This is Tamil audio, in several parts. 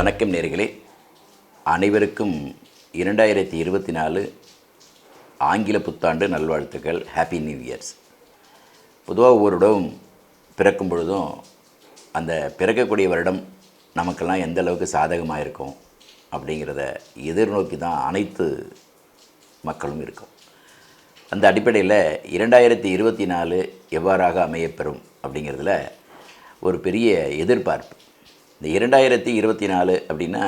வணக்கம் நேர்களே. அனைவருக்கும் இரண்டாயிரத்தி இருபத்தி நாலு ஆங்கில புத்தாண்டு நல்வாழ்த்துக்கள். ஹாப்பி நியூ இயர்ஸ் பொதுவாக ஒவ்வொரு பிறக்கும் பொழுதும் அந்த பிறக்கக்கூடிய வருடம் நமக்கெல்லாம் எந்த அளவுக்கு சாதகமாக இருக்கும் அப்படிங்கிறத எதிர்நோக்கி தான் அனைத்து மக்களும் இருக்கும். அந்த அடிப்படையில் இரண்டாயிரத்தி இருபத்தி நாலு எவ்வாறாக அமையப்பெறும் அப்படிங்கிறதுல ஒரு பெரிய எதிர்பார்ப்பு. இந்த இரண்டாயிரத்தி இருபத்தி நாலு அப்படின்னா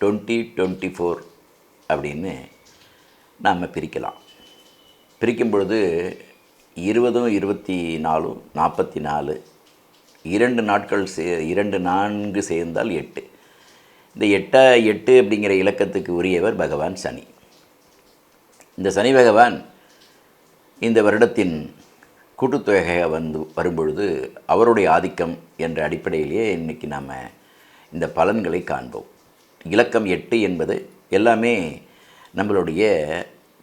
டுவெண்ட்டி டுவெண்ட்டி ஃபோர் அப்படின்னு நாம் பிரிக்கலாம். பிரிக்கும் பொழுது இருபதும் இருபத்தி நாலும் நாற்பத்தி நாலு இரண்டு நாட்கள் சே இரண்டு நான்கு சேர்ந்தால் எட்டு. இந்த எட்டா எட்டு அப்படிங்கிற இலக்கத்துக்கு உரியவர் பகவான் சனி. இந்த சனி பகவான் இந்த வருடத்தின் கூட்டுத்தொகையாக வந்து வரும்பொழுது அவருடைய ஆதிக்கம் என்ற அடிப்படையிலேயே இன்றைக்கி நாம் இந்த பலன்களை காண்போம். இலக்கம் எட்டு என்பது எல்லாமே நம்மளுடைய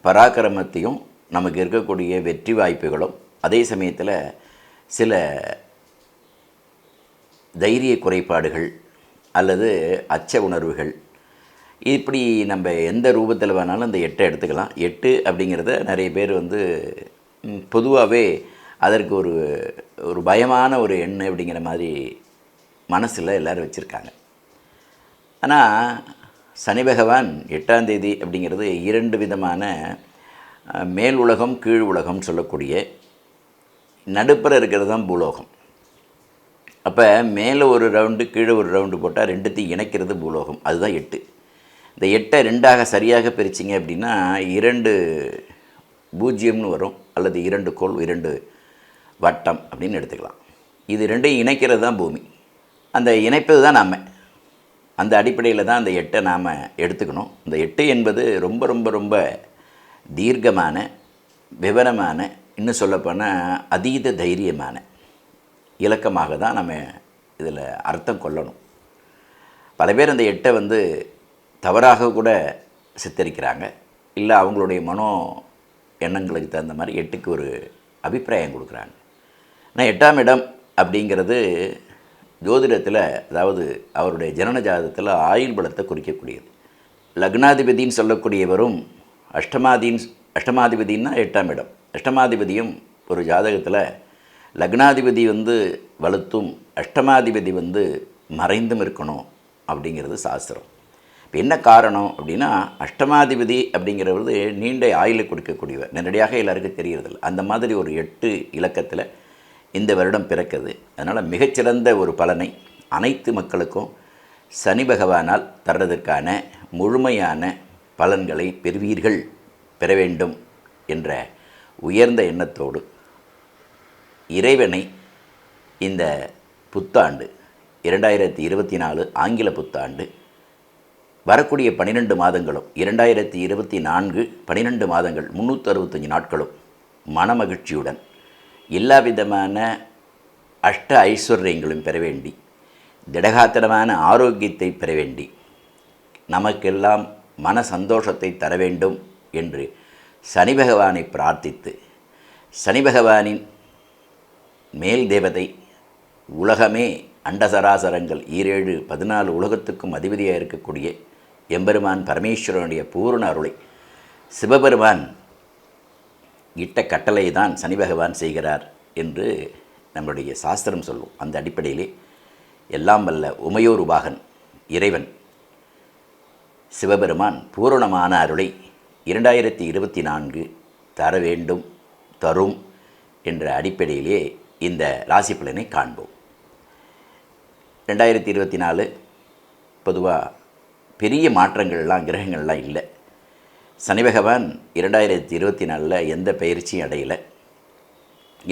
பராக்கிரமத்தையும் நமக்கு இருக்கக்கூடிய வெற்றி வாய்ப்புகளும் அதே சமயத்தில் சில தைரிய குறைபாடுகள் அல்லது அச்ச உணர்வுகள். இப்படி நம்ம எந்த ரூபத்தில் வேணாலும் அந்த எட்டை எடுத்துக்கலாம். எட்டு அப்படிங்கிறத நிறைய பேர் வந்து பொதுவாகவே அதற்கு ஒரு ஒரு பயமான ஒரு எண் அப்படிங்கிற மாதிரி மனசில் எல்லோரும் வச்சுருக்காங்க. ஆனால் சனி பகவான் எட்டாம் தேதி அப்படிங்கிறது இரண்டு விதமான மேல் உலகம் கீழ் உலகம் சொல்லக்கூடிய நடுப்புற இருக்கிறது தான் பூலோகம். அப்போ மேலே ஒரு ரவுண்டு கீழே ஒரு ரவுண்டு போட்டால் ரெண்டுத்தையும் இணைக்கிறது பூலோகம். அதுதான் எட்டு. இந்த எட்டை ரெண்டாக சரியாக பிரிச்சிங்க அப்படின்னா இரண்டு பூஜ்ஜியம்னு வரும். அல்லது இரண்டு கோள் இரண்டு வட்டம் அப்படின்னு எடுத்துக்கலாம். இது ரெண்டையும் இணைக்கிறது தான் பூமி. அந்த இணைப்பது தான் நாம். அந்த அடிப்படையில் தான் அந்த எட்டை நாம் எடுத்துக்கணும். இந்த எட்டு என்பது ரொம்ப ரொம்ப ரொம்ப தீர்க்கமான விவரமான இன்னும் சொல்லப்போனால் அதீத தைரியமான இலக்கமாக தான் நம்ம இதில் அர்த்தம் கொள்ளணும். பல பேர் அந்த எட்டை வந்து தவறாக கூட சித்தரிக்கிறாங்க. இல்லை அவங்களுடைய மனோ எண்ணங்களுக்கு தகுந்த மாதிரி எட்டுக்கு ஒரு அபிப்பிராயம் கொடுக்குறாங்க. ஆனால் எட்டாம் இடம் அப்படிங்கிறது ஜோதிடத்தில் அதாவது அவருடைய ஜனன ஜாதகத்தில் ஆயுள் பலத்தை குறிக்கக்கூடியது. லக்னாதிபதின்னு சொல்லக்கூடியவரும் அஷ்டமாதின் அஷ்டமாதிபதினா எட்டாம் இடம். அஷ்டமாதிபதியும் ஒரு ஜாதகத்தில் லக்னாதிபதி வந்து வலுத்தும் அஷ்டமாதிபதி வந்து மறைந்தும் இருக்கணும் அப்படிங்கிறது சாஸ்திரம். இப்போ என்ன காரணம் அப்படின்னா அஷ்டமாதிபதி அப்படிங்கிறது நீண்ட ஆயுளை கொடுக்கக்கூடியவர். நேரடியாக எல்லாருக்கும் தெரியறதில்ல. அந்த மாதிரி ஒரு எட்டு இலக்கத்தில் இந்த வருடம் பிறக்குது. அதனால் மிகச்சிறந்த ஒரு பலனை அனைத்து மக்களுக்கும் சனி பகவானால் தர்றதற்கான முழுமையான பலன்களை பெறுவீர்கள் பெற வேண்டும் என்ற உயர்ந்த எண்ணத்தோடு இறைவனை இந்த புத்தாண்டு இரண்டாயிரத்தி இருபத்தி நாலு ஆங்கில புத்தாண்டு வரக்கூடிய பன்னிரெண்டு மாதங்களும் இரண்டாயிரத்தி இருபத்தி நான்கு பன்னிரெண்டு மாதங்கள் முந்நூற்றி அறுபத்தஞ்சு நாட்களும் மனமகிழ்ச்சியுடன் எல்லா விதமான அஷ்ட ஐஸ்வர்யங்களும் பெற வேண்டி திடகாத்திரமான ஆரோக்கியத்தை பெற வேண்டி நமக்கெல்லாம் மன சந்தோஷத்தை தர வேண்டும் என்று சனி பகவானை பிரார்த்தித்து சனி பகவானின் மேல் தேவதை உலகமே அண்டசராசரங்கள் ஈரேழு பதினாலு உலகத்துக்கும் அதிபதியாக இருக்கக்கூடிய எம்பெருமான் பரமேஸ்வரனுடைய பூரண அருளை சிவபெருமான் இட்ட கட்டளை தான் சனி பகவான் செய்கிறார் என்று நம்முடைய சாஸ்திரம் சொல்லும். அந்த அடிப்படையிலே எல்லாம் வல்ல உமையோர் உபாகன் இறைவன் சிவபெருமான் பூரணமான அருளை இரண்டாயிரத்தி இருபத்தி நான்கு தர வேண்டும் தரும் என்ற அடிப்படையிலே இந்த ராசி பலனை காண்போம். ரெண்டாயிரத்தி இருபத்தி நாலு பொதுவாக பெரிய மாற்றங்கள்லாம் கிரகங்கள்லாம் இல்லை. சனி பகவான் இரண்டாயிரத்தி இருபத்தி நாலில் எந்த பயிற்சியும் அடையலை.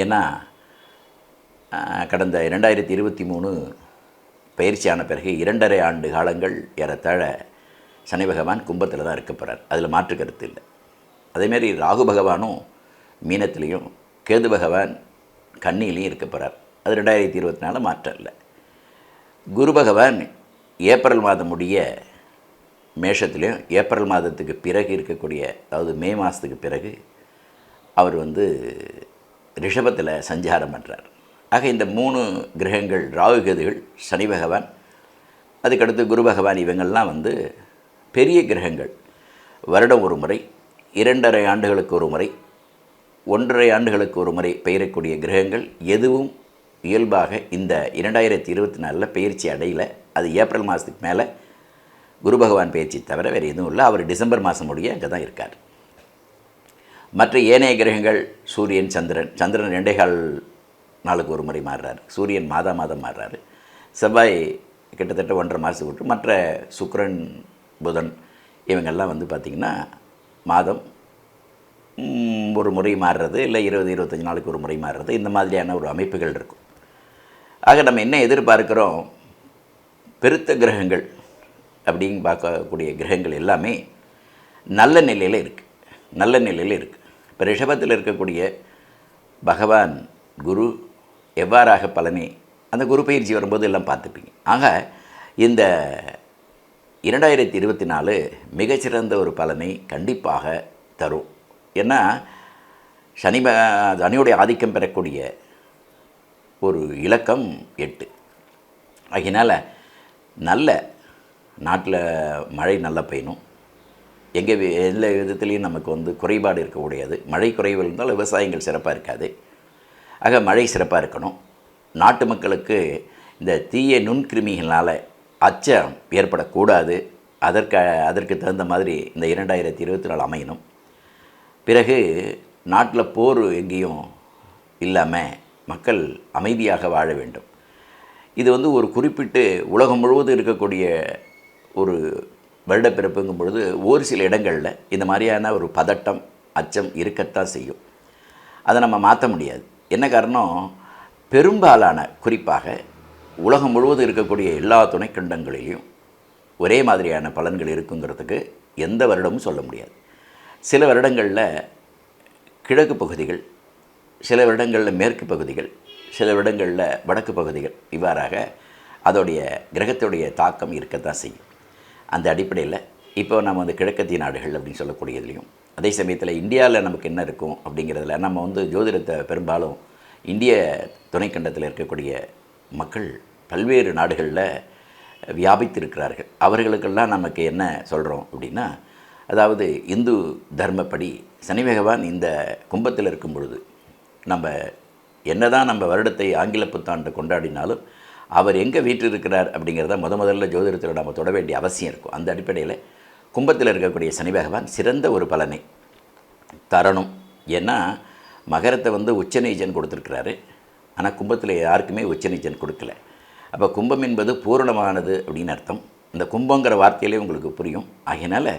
ஏன்னா கடந்த இரண்டாயிரத்தி இருபத்தி மூணு பயிற்சியான பிறகு இரண்டரை ஆண்டு காலங்கள் ஏறத்தாழ சனி பகவான் கும்பத்தில் தான் இருக்க போகிறார் அதில் மாற்று கருத்து இல்லை. அதேமாரி ராகு பகவானும் மீனத்திலையும் கேது பகவான் கண்ணிலையும் இருக்க போகிறார் அது ரெண்டாயிரத்தி இருபத்தி நாலு மாற்றம் இல்லை. குரு பகவான் ஏப்ரல் மாதம் முடிய மேஷத்துலேயும் ஏப்ரல் மாதத்துக்கு பிறகு இருக்கக்கூடிய அதாவது மே மாதத்துக்கு பிறகு அவர் வந்து ரிஷபத்தில் சஞ்சாரம் பண்ணுறார் ஆக இந்த மூணு கிரகங்கள் ராகு கேதுகள் சனி பகவான் அதுக்கடுத்து குரு பகவான் இவங்கள்லாம் வந்து பெரிய கிரகங்கள். வருடம் ஒரு முறை இரண்டரை ஆண்டுகளுக்கு ஒரு முறை ஒன்றரை ஆண்டுகளுக்கு ஒரு முறை பெயரக்கூடிய கிரகங்கள் எதுவும் இயல்பாக இந்த இரண்டாயிரத்தி இருபத்தி நாலில் பயிற்சி அடையில். அது ஏப்ரல் மாதத்துக்கு மேலே குரு பகவான் பயிற்சி தவிர வேறு எதுவும் இல்லை. அவர் டிசம்பர் மாதம் முடிய அங்கே தான் இருக்கார். மற்ற ஏனைய கிரகங்கள் சூரியன் சந்திரன் சந்திரன் ரெண்டே கால் நாளுக்கு ஒரு முறை மாறுறாரு. சூரியன் மாதா மாதம் மாறுறாரு. செவ்வாய் கிட்டத்தட்ட ஒன்றரை மாதத்துக்கு விட்டு மற்ற சுக்கரன் புதன் இவங்கெல்லாம் வந்து பார்த்திங்கன்னா மாதம் ஒரு முறை மாறுறது இல்லை இருபது இருபத்தஞ்சி நாளுக்கு ஒரு முறை மாறுறது. இந்த மாதிரியான ஒரு அமைப்புகள் இருக்கும். ஆக நம்ம என்ன எதிர்பார்க்குறோம்? பெருத்த கிரகங்கள் அப்படின்னு பார்க்கக்கூடிய கிரகங்கள் எல்லாமே நல்ல நிலையில் இருக்குது நல்ல நிலையில் இருக்குது இப்போ ரிஷபத்தில் இருக்கக்கூடிய பகவான் குரு எவ்வாறாக பலனே அந்த குரு பயிற்சி வரும்போது எல்லாம் பார்த்துப்பீங்க. ஆக இந்த இரண்டாயிரத்தி இருபத்தி நாலு மிகச்சிறந்த ஒரு பலனை கண்டிப்பாக தரும். ஏன்னா சனி சனியுடைய ஆதிக்கம் பெறக்கூடிய ஒரு இலக்கம் எட்டு. அதனால் நல்ல நாட்டில் மழை நல்லா பெய்யணும். எங்கே எந்த எல்லா விதத்துலேயும் நமக்கு வந்து குறைபாடு இருக்கக்கூடியது மழை குறைவு இருந்தால் விவசாயங்கள் சிறப்பாக இருக்காது. ஆக மழை சிறப்பாக இருக்கணும். நாட்டு மக்களுக்கு இந்த தீய நுண்கிருமிகளால் அச்சம் ஏற்படக்கூடாது. அதற்கு அதற்கு தகுந்த மாதிரி இந்த இரண்டாயிரத்தி இருபத்தி நாலு அமையணும். பிறகு நாட்டில் போர் எங்கேயும் இல்லாமல் மக்கள் அமைதியாக வாழ வேண்டும். இது வந்து ஒரு குறிப்பிட்டு உலகம் முழுவதும் இருக்கக்கூடிய ஒரு வருடப்பிறப்புங்கும் பொழுது ஒரு சில இடங்களில் இந்த மாதிரியான ஒரு பதட்டம் அச்சம் இருக்கத்தான் செய்யும். அதை நம்ம மாற்ற முடியாது. என்ன காரணம்? பெரும்பாலான குறிப்பாக உலகம் முழுவதும் இருக்கக்கூடிய எல்லா துணைக்கண்டங்களிலையும் ஒரே மாதிரியான பலன்கள் இருக்குங்கிறதுக்கு எந்த வருடமும் சொல்ல முடியாது. சில வருடங்களில் கிழக்கு பகுதிகள் சில வருடங்களில் மேற்கு பகுதிகள் சில வருடங்களில் வடக்கு பகுதிகள் இவ்வாறாக அதோடைய கிரகத்துடைய தாக்கம் இருக்கத்தான் செய்யும். அந்த அடிப்படையில் இப்போ நம்ம வந்து கிழக்கத்திய நாடுகள் அப்படின்னு சொல்லக்கூடியதுலையும் அதே சமயத்தில் இந்தியாவில் நமக்கு என்ன இருக்கும் அப்படிங்கிறதுல நம்ம வந்து ஜோதிடத்தை பெரும்பாலும் இந்திய துணைக்கண்டத்தில் இருக்கக்கூடிய மக்கள் பல்வேறு நாடுகளில் வியாபித்திருக்கிறார்கள். அவர்களுக்கெல்லாம் நமக்கு என்ன சொல்கிறோம் அப்படின்னா அதாவது இந்து தர்மப்படி சனி பகவான் இந்த கும்பத்தில் இருக்கும் பொழுது நம்ம என்ன தான் நம்ம வருடத்தை ஆங்கில புத்தாண்டு கொண்டாடினாலும் அவர் எங்கே வீட்டில் இருக்கிறார் அப்படிங்கிறத முத முதல்ல ஜோதிடத்தில் நம்ம தொட வேண்டிய அவசியம் இருக்கும். அந்த அடிப்படையில் கும்பத்தில் இருக்கக்கூடிய சனி பகவான் சிறந்த ஒரு பலனை தரணும். ஏன்னா மகரத்தை வந்து உச்சநீச்சன் கொடுத்துருக்கிறாரு. ஆனால் கும்பத்தில் யாருக்குமே உச்சநீச்சன் கொடுக்கல. அப்போ கும்பம் என்பது பூரணமானது அப்படின்னு அர்த்தம். இந்த கும்பங்கிற வார்த்தையிலே உங்களுக்கு புரியும். ஆகையினால்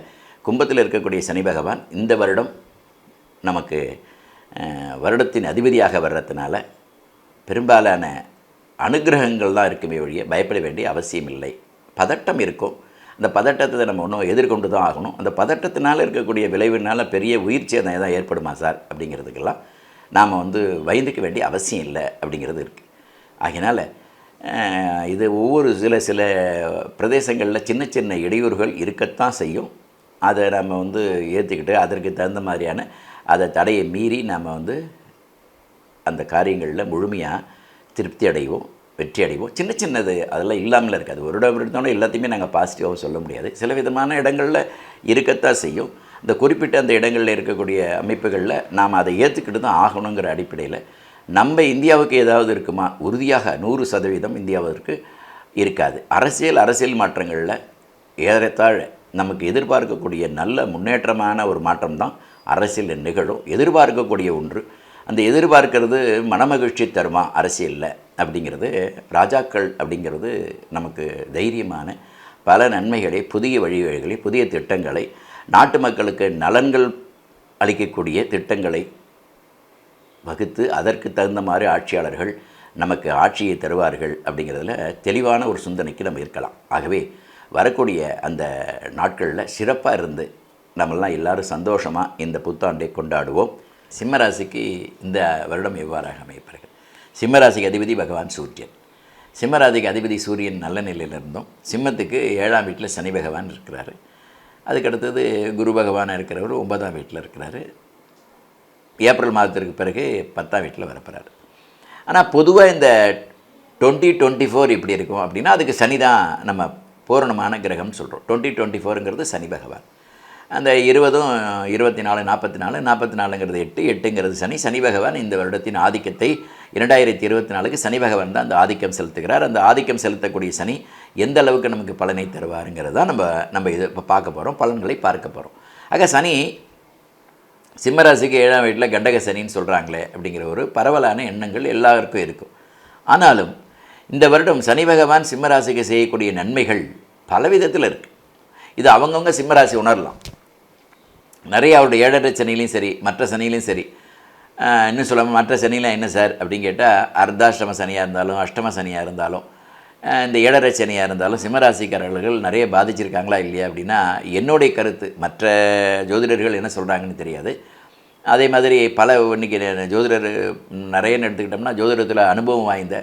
கும்பத்தில் இருக்கக்கூடிய சனி பகவான் இந்த வருடம் நமக்கு வருடத்தின் அதிபதியாக வர்றதுனால பெரும்பாலான அனுகிரகங்கள் தான் இருக்குமே ஒழிய பயப்பட வேண்டிய அவசியம் இல்லை பதட்டம் இருக்கும். அந்த பதட்டத்தை நம்ம ஒன்றும் எதிர்கொண்டு தான் ஆகணும். அந்த பதட்டத்தினால் இருக்கக்கூடிய விளைவினால் பெரிய உயிர் சேதம் எதாவது ஏற்படுமா சார்? அப்படிங்கிறதுக்கெல்லாம் நாம் வந்து பயந்துக்க வேண்டிய அவசியம் இல்லை அப்படிங்கிறது இருக்குது ஆகினால் இது ஒவ்வொரு சில சில பிரதேசங்களில் சின்ன சின்ன இடையூறுகள் இருக்கத்தான் செய்யும். அதை நம்ம வந்து ஏற்றுக்கிட்டு அதற்கு தகுந்த மாதிரியான அதை தடையை மீறி நம்ம வந்து அந்த காரியங்களில் முழுமையாக திருப்தி அடைவோம் வெற்றி அடைவோம் சின்ன சின்னது அதெல்லாம் இல்லாமல் இருக்காது. ஒரு இடம் எடுத்தோன்னே எல்லாத்தையுமே நாங்கள் பாசிட்டிவாக சொல்ல முடியாது. சில விதமான இடங்களில் இருக்கத்தான் செய்யும். இந்த குறிப்பிட்ட அந்த இடங்களில் இருக்கக்கூடிய அமைப்புகளில் நாம் அதை ஏற்றுக்கிட்டு தான் ஆகணுங்கிற அடிப்படையில் நம்ம இந்தியாவுக்கு ஏதாவது இருக்குமா? உறுதியாக நூறு சதவீதம் இந்தியாவிற்கு இருக்காது. அரசியல் அரசியல் மாற்றங்களில் ஏறத்தாழ நமக்கு எதிர்பார்க்கக்கூடிய நல்ல முன்னேற்றமான ஒரு மாற்றம் தான் அரசியல் நிகழும். எதிர்பார்க்கக்கூடிய ஒன்று. அந்த எதிர்பார்க்கிறது மனமகிழ்ச்சி தருமா அரசியலில் அப்படிங்கிறது ராஜாக்கள் அப்படிங்கிறது நமக்கு தைரியமான பல நன்மைகளை புதிய வழிவகைகளை புதிய திட்டங்களை நாட்டு மக்களுக்கு நலன்கள் அளிக்கக்கூடிய திட்டங்களை வகுத்து அதற்கு தகுந்த மாதிரி ஆட்சியாளர்கள் நமக்கு ஆட்சியை தருவார்கள் அப்படிங்கிறதுல தெளிவான ஒரு சிந்தனைக்கு நம்ம இருக்கலாம். ஆகவே வரக்கூடிய அந்த நாட்களில் சிறப்பாக இருந்து நம்மளாம் எல்லாரும் சந்தோஷமாக இந்த புத்தாண்டை கொண்டாடுவோம். சிம்மராசிக்கு இந்த வருடம் எவ்வாறாக அமைப்பார்கள் சிம்மராசிக்கு அதிபதி பகவான் சூரியன். சிம்மராசிக்கு அதிபதி சூரியன் நல்ல நிலையில் இருந்தோம் சிம்மத்துக்கு ஏழாம் வீட்டில் சனி பகவான் இருக்கிறாரு. அதுக்கடுத்தது குரு பகவானாக இருக்கிறவர் ஒன்பதாம் வீட்டில் இருக்கிறாரு. ஏப்ரல் மாதத்திற்கு பிறகு பத்தாம் வீட்டில் வரப்போகிறாரு ஆனால் பொதுவாக இந்த டுவெண்ட்டி டுவெண்ட்டி ஃபோர் இப்படி இருக்கும் அப்படின்னா அதுக்கு சனி தான் நம்ம பூரணமான கிரகம்னு சொல்கிறோம் டுவெண்ட்டி டுவெண்ட்டி ஃபோருங்கிறது சனி பகவான். அந்த இருபதும் இருபத்தி நாலு நாற்பத்தி நாலு நாற்பத்தி நாலுங்கிறது எட்டு எட்டுங்கிறது சனி. சனி பகவான் இந்த வருடத்தின் ஆதிக்கத்தை இரண்டாயிரத்தி இருபத்தி நாலுக்கு சனி பகவான் தான் அந்த ஆதிக்கம் செலுத்துகிறார். அந்த ஆதிக்கம் செலுத்தக்கூடிய சனி எந்த அளவுக்கு நமக்கு பலனை தருவாருங்கிறது தான் நம்ம நம்ம இது இப்போ பார்க்க போகிறோம் பலன்களை பார்க்க போகிறோம் ஆக சனி சிம்மராசிக்கு ஏழாம் வீட்டில் கண்டக சனின்னு சொல்கிறாங்களே அப்படிங்கிற ஒரு பரவலான எண்ணங்கள் எல்லாருக்கும் இருக்கும். ஆனாலும் இந்த வருடம் சனி பகவான் சிம்மராசிக்கு செய்யக்கூடிய நன்மைகள் பல விதத்தில் இருக்குது இது அவங்கவுங்க சிம்மராசி உணரலாம். நிறைய அவருடைய ஏழரை சனிலையும் சரி மற்ற சனிலையும் சரி. இன்னும் சொல்லாமல் மற்ற சனிலாம் என்ன சார் அப்படின்னு கேட்டால் அர்த்தாஷ்டம சனியாக இருந்தாலும் அஷ்டம சனியாக இருந்தாலும் இந்த ஏழரை சனியாக இருந்தாலும் சிம்மராசிக்காரர்கள் நிறைய பாதிச்சிருக்காங்களா இல்லையா அப்படின்னா என்னுடைய கருத்து மற்ற ஜோதிடர்கள் என்ன சொல்கிறாங்கன்னு தெரியாது. அதே மாதிரி பல இன்றைக்கி ஜோதிடர் நிறையன்னு எடுத்துக்கிட்டோம்னா ஜோதிடத்தில் அனுபவம் வாய்ந்த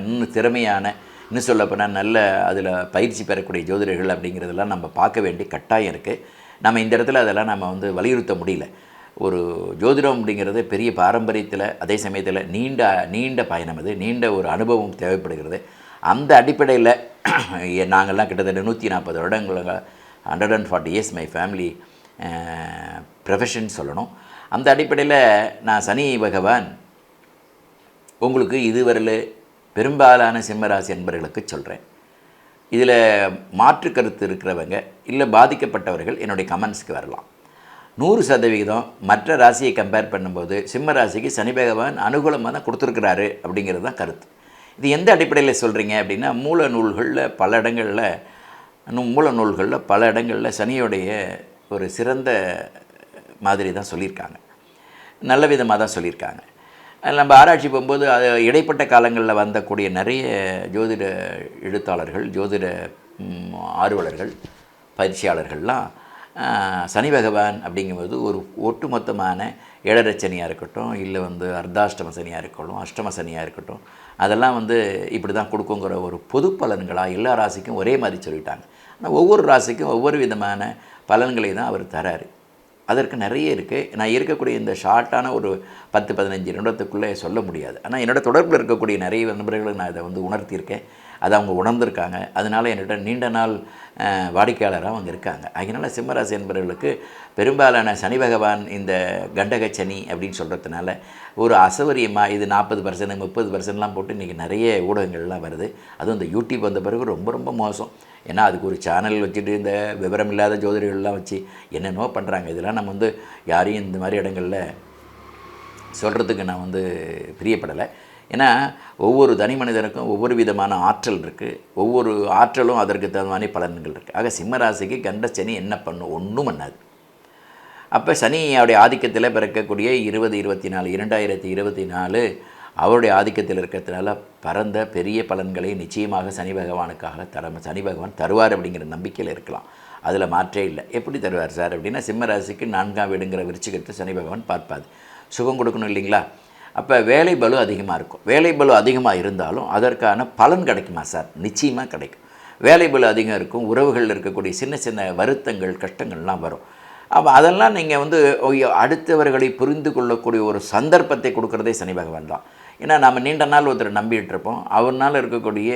இன்னும் திறமையான இன்னும் சொல்லப்போனால் நல்ல அதில் பயிற்சி பெறக்கூடிய ஜோதிடர்கள் அப்படிங்கிறதெல்லாம் நம்ம பார்க்க வேண்டிய கட்டாயம் இருக்குது நம்ம இந்த இடத்துல அதெல்லாம் நம்ம வந்து வலியுறுத்த முடியல. ஒரு ஜோதிடம் அப்படிங்கிறது பெரிய பாரம்பரியத்தில் அதே சமயத்தில் நீண்ட நீண்ட பயணம் அது. நீண்ட ஒரு அனுபவம் தேவைப்படுகிறது. அந்த அடிப்படையில் நாங்கள்லாம் கிட்டத்தட்ட நூற்றி நாற்பது வருடங்கள் hundred and forty years my family profession சொல்லணும். அந்த அடிப்படையில் நான் சனி பகவான் உங்களுக்கு இதுவரையில் பெரும்பாலான சிம்மராசி அன்பர்களுக்கு சொல்கிறேன் இதில் மாற்று கருத்து இருக்கிறவங்க இல்லை பாதிக்கப்பட்டவர்கள் என்னுடைய கமெண்ட்ஸ்க்கு வரலாம். நூறு சதவிகிதம் மற்ற ராசியை கம்பேர் பண்ணும்போது சிம்ம ராசிக்கு சனி பகவான் அனுகூலமாக தான் கொடுத்துருக்கிறாரு அப்படிங்கிறது தான் கருத்து. இது எந்த அடிப்படையில் சொல்கிறீங்க அப்படின்னா மூல நூல்களில் பல இடங்களில் இன்னும் மூல நூல்களில் பல இடங்களில் சனியோடைய ஒரு சிறந்த மாதிரி தான் சொல்லியிருக்காங்க. நல்ல விதமாக தான் சொல்லியிருக்காங்க. நம்ம ஆராய்ச்சி போகும்போது அது இடைப்பட்ட காலங்களில் வந்தக்கூடிய நிறைய ஜோதிட எழுத்தாளர்கள் ஜோதிட ஆர்வலர்கள் பயிற்சியாளர்கள்லாம் சனி பகவான் அப்படிங்கும்போது ஒரு ஒட்டுமொத்தமான ஏழரை சனியாக இருக்கட்டும் இல்லை வந்து அர்த்தாஷ்டம சனியாக இருக்கட்டும் அஷ்டம சனியாக இருக்கட்டும் அதெல்லாம் வந்து இப்படி தான் கொடுக்குங்கிற ஒரு பொது பலன்களாக எல்லா ராசிக்கும் ஒரே மாதிரி சொல்லிட்டாங்க. ஆனால் ஒவ்வொரு ராசிக்கும் ஒவ்வொரு விதமான பலன்களை தான் அவர் தராரு. அதற்கு நிறைய இருக்குது நான் இருக்கக்கூடிய இந்த ஷார்ட்டான ஒரு பத்து பதினஞ்சு நிமிடத்துக்குள்ளே சொல்ல முடியாது. ஆனால் என்னோட தொடர்பில் இருக்கக்கூடிய நிறைய நண்பர்களுக்கு நான் இதை வந்து உணர்த்தியிருக்கேன். அதை அவங்க உணர்ந்திருக்காங்க. அதனால் என்னிட்ட நீண்ட நாள் வாடிக்கையாளராக அவங்க இருக்காங்க. அதனால் சிம்மராசி என்பவர்களுக்கு பெரும்பாலான சனி பகவான் இந்த கண்டக சனி அப்படின்னு சொல்கிறதுனால ஒரு அசௌரியமாக இது நாற்பது பர்சன்ட் முப்பது பர்சன்ட்லாம் போட்டு இன்றைக்கி நிறைய ஊடகங்கள்லாம் வருது. அதுவும் இந்த யூடியூப் வந்த பிறகு ரொம்ப ரொம்ப மோசம். ஏன்னா அதுக்கு ஒரு சேனல் வச்சுட்டு இந்த விவரம் இல்லாத ஜோதிடர்கள்லாம் வச்சு என்னென்னவோ பண்ணுறாங்க இதெல்லாம் நம்ம வந்து யாரையும் இந்த மாதிரி இடங்களில் சொல்கிறதுக்கு நான் வந்து பிரியப்படலை. ஏன்னா ஒவ்வொரு தனி மனிதனுக்கும் ஒவ்வொரு விதமான ஆற்றல் இருக்குது ஒவ்வொரு ஆற்றலும் அதற்கு தகுந்த மாதிரி பலன்கள் இருக்குது ஆக சிம்மராசிக்கு கண்ட சனி என்ன பண்ணும்? ஒன்றும் பண்ணாது. அப்போ சனியோடைய ஆதிக்கத்தில் பிறக்கக்கூடிய இருபது இருபத்தி நாலு இரண்டாயிரத்தி இருபத்தி நாலு அவருடைய ஆதிக்கத்தில் இருக்கிறதுனால பரந்த பெரிய பலன்களை நிச்சயமாக சனி பகவானுக்காக தர சனி பகவான் தருவார் அப்படிங்கிற நம்பிக்கையில் இருக்கலாம். அதில் மாற்றே இல்லை. எப்படி தருவார் சார் அப்படின்னா சிம்மராசிக்கு நான்காம் வீடுங்கிற விருச்சிகத்தை சனி பகவான் பார்ப்பாது சுகம் கொடுக்கணும் இல்லைங்களா? அப்போ வேலை பலு அதிகமாக இருக்கும். வேலை பலு அதிகமாக இருந்தாலும் அதற்கான பலன் கிடைக்குமா சார்? நிச்சயமாக கிடைக்கும். வேலை பலு அதிகம் இருக்கும். உறவுகளில் இருக்கக்கூடிய சின்ன சின்ன வருத்தங்கள் கஷ்டங்கள்லாம் வரும். அப்போ அதெல்லாம் நீங்கள் வந்து ஐயோ, அடுத்தவர்களை புரிந்து கொள்ளக்கூடிய ஒரு சந்தர்ப்பத்தை கொடுக்குறதே சனி பகவான் தான். ஏன்னா நம்ம நீண்ட நாள் ஒருத்தர் நம்பிட்டு இருப்போம் அவர்னால் இருக்கக்கூடிய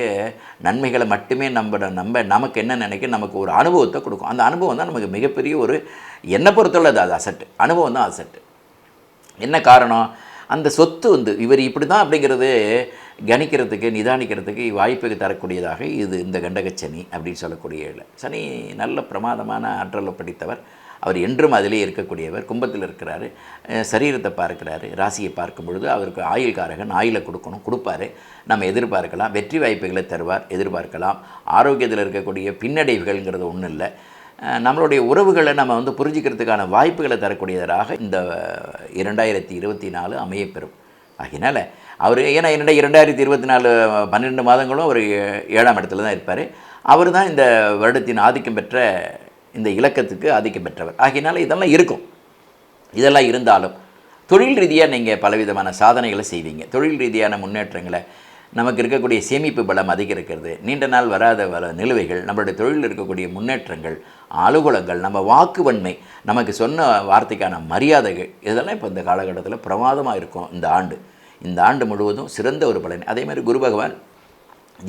நன்மைகளை மட்டுமே நம்ப நம்ப நமக்கு என்ன நினைக்க நமக்கு ஒரு அனுபவத்தை கொடுக்கும். அந்த அனுபவம் தான் நமக்கு மிகப்பெரிய ஒரு என்னை பொறுத்தவரை அது அசட்டு. அனுபவம் தான் அசட்டு. என்ன காரணம்? அந்த சொத்து வந்து இவர் இப்படி தான் அப்படிங்கிறது கணிக்கிறதுக்கு நிதானிக்கிறதுக்கு வாய்ப்புக்கு தரக்கூடியதாக இது இந்த கண்டகச்சனி அப்படின்னு சொல்லக்கூடிய இல்லை சனி நல்ல பிரமாதமான ஆற்றலை படித்தவர். அவர் என்றும் அதிலே இருக்கக்கூடியவர் கும்பத்தில் இருக்கிறாரு சரீரத்தை பார்க்கிறாரு ராசியை பார்க்கும் பொழுது அவருக்கு ஆயுள்காரகன் ஆயிலை கொடுக்கணும் கொடுப்பாரு. நம்ம எதிர்பார்க்கலாம் வெற்றி வாய்ப்புகளை தருவார் எதிர்பார்க்கலாம். ஆரோக்கியத்தில் இருக்கக்கூடிய பின்னடைவுகள்ங்கிறது ஒன்றும் இல்லை. நம்மளுடைய உறவுகளை நம்ம வந்து புரிஞ்சுக்கிறதுக்கான வாய்ப்புகளை தரக்கூடியதாக இந்த இரண்டாயிரத்தி இருபத்தி நாலு அமையப்பெறும். ஆகினால அவர் ஏன்னா என்னுடைய இரண்டாயிரத்தி இருபத்தி நாலு பன்னிரெண்டு மாதங்களும் அவர் ஏ- ஏழாம் இடத்துல தான் இருப்பார். அவர் தான் இந்த வருடத்தின் ஆதிக்கம் பெற்ற இந்த இலக்கத்துக்கு ஆதிக்கம் பெற்றவர். ஆகையினால இதெல்லாம் இருக்கும். இதெல்லாம் இருந்தாலும் தொழில் ரீதியாக நீங்கள் பலவிதமான சாதனைகளை செய்வீங்க. தொழில் ரீதியான முன்னேற்றங்களை நமக்கு இருக்கக்கூடிய சேமிப்பு பலம் அதிகரிக்கிறது. நீண்ட நாள் வராத வர நிலுவைகள் நம்மளுடைய தொழிலில் இருக்கக்கூடிய முன்னேற்றங்கள் அலுவலங்கள் நம்ம வாக்குவன்மை நமக்கு சொன்ன வார்த்தைக்கான மரியாதைகள் இதெல்லாம் இப்போ இந்த காலகட்டத்தில் பிரமாதமாக இருக்கும் இந்த ஆண்டு. இந்த ஆண்டு முழுவதும் சிறந்த ஒரு பலன். அதே மாதிரி குரு பகவான்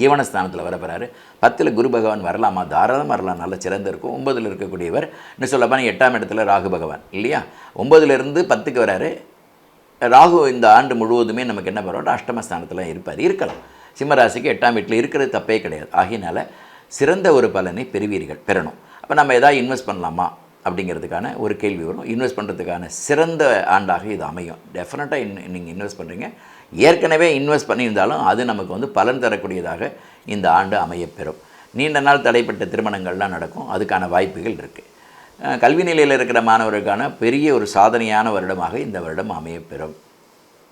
ஜீவனஸ்தானத்தில் வரப்போகிறாரு பத்தில் குரு பகவான் வரலாமா? தாராளம் வரலாம். நல்ல சிறந்து இருக்கும். ஒன்பதில் இருக்கக்கூடியவர் இன்னும் சொல்லப்போனால் எட்டாம் இடத்துல ராகு பகவான். இல்லையா? ஒம்பதுலேருந்து பத்துக்கு வராரு. ராகு இந்த ஆண்டு முழுவதுமே நமக்கு என்ன பண்ணுறோம் அஷ்டமஸ்தானத்தில் இருப்பார். இருக்கலாம். சிம்மராசிக்கு எட்டாம் வீட்டில் இருக்கிறது தப்பே கிடையாது. ஆகையினால சிறந்த ஒரு பலனை பெறுவீர்கள் பெறணும். அப்போ நம்ம எதாவது இன்வெஸ்ட் பண்ணலாமா? அப்படிங்கிறதுக்கான ஒரு கேள்வி வரும். இன்வெஸ்ட் பண்ணுறதுக்கான சிறந்த ஆண்டாக இது அமையும். டெஃபினட்டாக இன் நீங்கள் இன்வெஸ்ட் பண்ணுறீங்க ஏற்கனவே இன்வெஸ்ட் பண்ணியிருந்தாலும் அது நமக்கு வந்து பலன் தரக்கூடியதாக இந்த ஆண்டு அமையப்பெறும். நீண்ட நாள் தடைப்பட்ட திருமணங்கள்லாம் நடக்கும். அதுக்கான வாய்ப்புகள் இருக்குது கல்வி நிலையில் இருக்கிற மாணவர்களுக்கான பெரிய ஒரு சாதனையான வருடமாக இந்த வருடம் அமையப்பெறும்.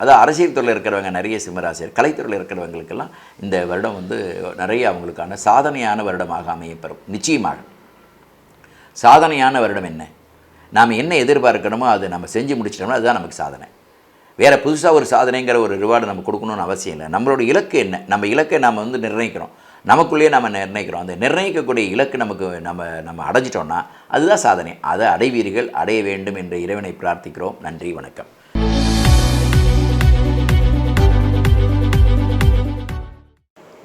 அதாவது அரசியல் துறையில் இருக்கிறவங்க நிறைய சிம்மராசியர் கலைத்துறையில் இருக்கிறவங்களுக்கெல்லாம் இந்த வருடம் வந்து நிறைய அவங்களுக்கான சாதனையான வருடமாக அமையப்பெறும். நிச்சயமாக. சாதனையான வருடம் என்ன? நாம் என்ன எதிர்பார்க்கணுமோ அதை நம்ம செஞ்சு முடிச்சிட்டோம்னா அதுதான் நமக்கு சாதனை. வேறு புதுசாக ஒரு சாதனைங்கிற ஒரு ரிவார்டு நம்ம கொடுக்கணும்னு அவசியம் இல்லை. நம்மளோட இலக்கு என்ன? நம்ம இலக்கை நாம் வந்து நிர்ணயிக்கிறோம். நமக்குள்ளேயே நம்ம நிர்ணயிக்கிறோம். அந்த நிர்ணயிக்கக்கூடிய இலக்கு நமக்கு நம்ம நம்ம அடைஞ்சிட்டோம்னா அதுதான் சாதனை. அதை அடைவீர்கள் அடைய வேண்டும் என்று இறைவனை பிரார்த்திக்கிறோம். நன்றி வணக்கம்.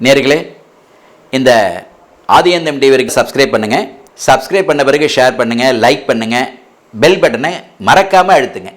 நேர்களே இந்த ஆதியந்தம் டிவிக்கு சப்ஸ்கிரைப் பண்ணுங்கள் சப்ஸ்கிரைப் பண்ண பிறகு ஷேர் பண்ணுங்கள் லைக் பண்ணுங்கள் பெல் பட்டனை மறக்காமல் அழுத்துங்க.